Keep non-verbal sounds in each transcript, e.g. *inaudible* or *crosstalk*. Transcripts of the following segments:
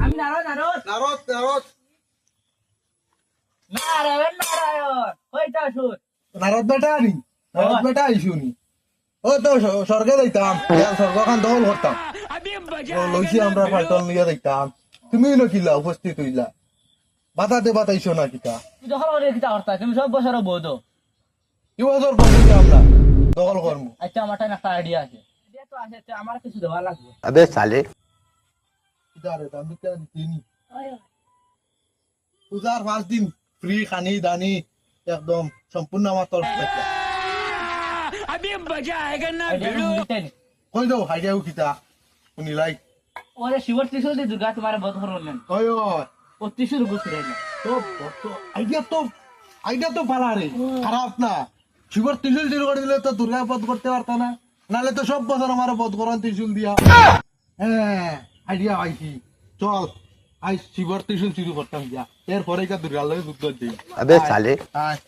আমি নারদ নারদ নারায়ণ। নারায়ণ কইতা শুন নারদ বেটা আনি নারদ বেটা আইসুনি ও তো স্বর্গে যাইতাম ইয়ার স্বর্গ দখল করতাম লইছি আমরা ফাইটল নিয়ে যাইতাম তুমি নকিলা উপস্থিত হইলা বাতাতে বাতাইছো না কিতা তুমি সব বছর বৌদ ইউ আদর আমরা। দখল করব। আচ্ছা আমার একটা আইডিয়া আছে। আইডিয়া তো আছে তো আমার কিছু দেওয়া লাগবে। আবে সালে। ইদারে দামি কেন দিনি উজার পাঁচ দিন ফ্রি খানি দানি একদম সম্পূর্ণ আমার তরফ থেকে। আবে মজা আয়েগা না ভিডিও কই দাও হাইডিয়াও কিতা? উনি লাই ওরে শিবর ত্রিশূল দি দুর্গা তোমার বধ করলেন ওই ও ত্রিশূল গুছ রে তো আইডিয়া তো আইডিয়া তো ভালো রে। খারাপ না। শিবর ত্রিশুল শুরু করে দিলে তো দুর্গা বধ করতে পারতো না নালে তো সব বছর আমার বধ করান ত্রিশুল দিয়া হ্যাঁ আইডিয়া আইছি চল আই শিবর ত্রিশুল শুরু করতাম দিয়া এরপরে কা দুর্গা লগে যুদ্ধ দিই अबे साले আয়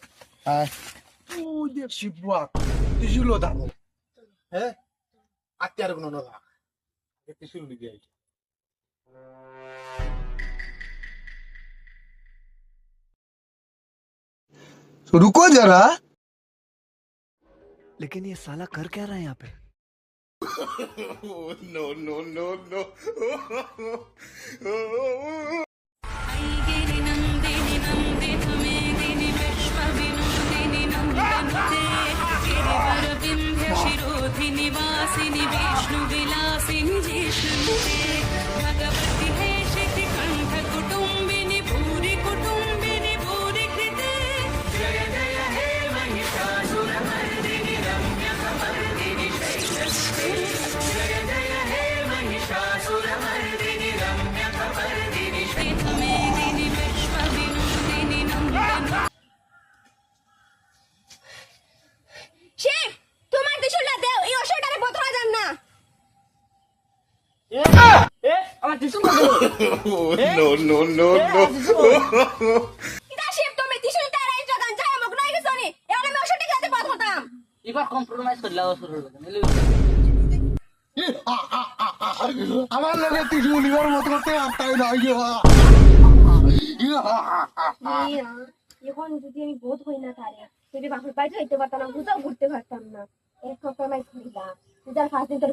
আয় ও যে শিবুয়া ত্রিশুলও দাও হ্যাঁ আত্যার কোনো না ত্রিশুল দিকে আইছি रुको जरा लेकिन ये साला कर क्या रहा है यहाँ पे? *laughs* No no no no Vindhya *laughs* *laughs* शिरोधिनिवासिनि विष्णुविलासिनि जिष्णुते। *laughs* *laughs* এবার এবার কম্প্রোমাইজ করলা শুরু আমার লগে ত্রিশুল ইবার মত করতে পারতাই না এখন যদি আমি বোধ হই না তারে যদি বাপের বাড়িতে হইতে পারতাম না ঘুরতে পারতাম না এক কম্প্রোমাইজ করিলাম পূজার পাঁচ দিন তোর